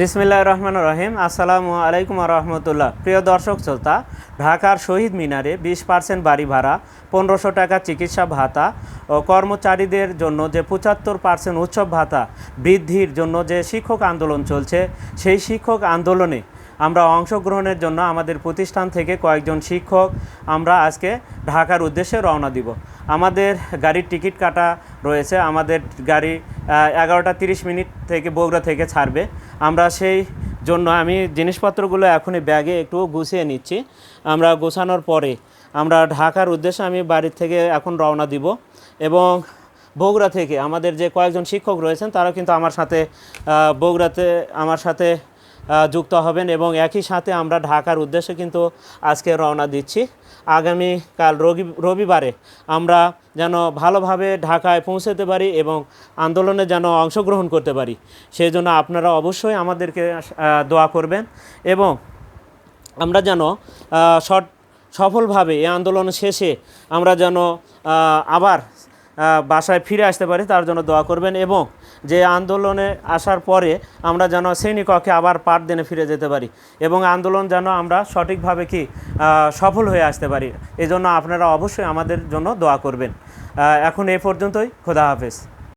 বিসমিল্লাহ রহমান রহিম। আসসালামু আলাইকুম রহমতুল্লাহ। প্রিয় দর্শক শ্রোতা, ঢাকার শহীদ মিনারে বিশ পার্সেন্ট বাড়ি ভাড়া, পনেরোশো টাকা চিকিৎসা ভাতা ও কর্মচারীদের জন্য যে পঁচাত্তর পার্সেন্ট উৎসব ভাতা বৃদ্ধির জন্য যে শিক্ষক আন্দোলন চলছে, সেই শিক্ষক আন্দোলনে আমরা অংশগ্রহণের জন্য আমাদের প্রতিষ্ঠান থেকে কয়েকজন শিক্ষক আমরা আজকে ঢাকার উদ্দেশ্যে রওনা দিব। আমাদের গাড়ির টিকিট কাটা রয়েছে, আমাদের গাড়ি এগারোটা তিরিশ মিনিট থেকে বগুড়া থেকে ছাড়বে। আমরা সেই জন্য আমি জিনিসপত্রগুলো এখনই ব্যাগে একটু গুছিয়ে নিচ্ছি। আমরা গোছানোর পরে আমরা ঢাকার উদ্দেশ্যে আমি বাড়ির থেকে এখন রওনা দিব এবং বগুড়া থেকে আমাদের যে কয়েকজন শিক্ষক রয়েছেন তারা কিন্তু আমার সাথে বগুড়াতে, আমার সাথে যুক্ত হবেন এবং একই সাথে আমরা ঢাকার উদ্দেশ্যে কিন্তু আজকে রওনা দিচ্ছি। আগামী কাল রবি, রবিবারে আমরা যেন ভালোভাবে ঢাকায় পৌঁছাতে পারি এবং আন্দোলনে যেন অংশগ্রহণ করতে পারি। সেই জন্য আপনারা অবশ্যই আমাদেরকে দোয়া করবেন এবং আমরা যেন সট সফলভাবে এই আন্দোলন শেষে আমরা যেন আবার বাসায় ফিরে আসতে পারি, তার জন্য দোয়া করবেন এবং যে আন্দোলনে আসার পরে আমরা যেন শ্রেণীকক্ষে আবার পাঠ দিনে ফিরে যেতে পারি এবং আন্দোলন যেন আমরা সঠিকভাবে কি সফল হয়ে আসতে পারি। এজন্য আপনারা অবশ্যই আমাদের জন্য দোয়া করবেন। এখন এ পর্যন্তই। খোদা হাফেজ।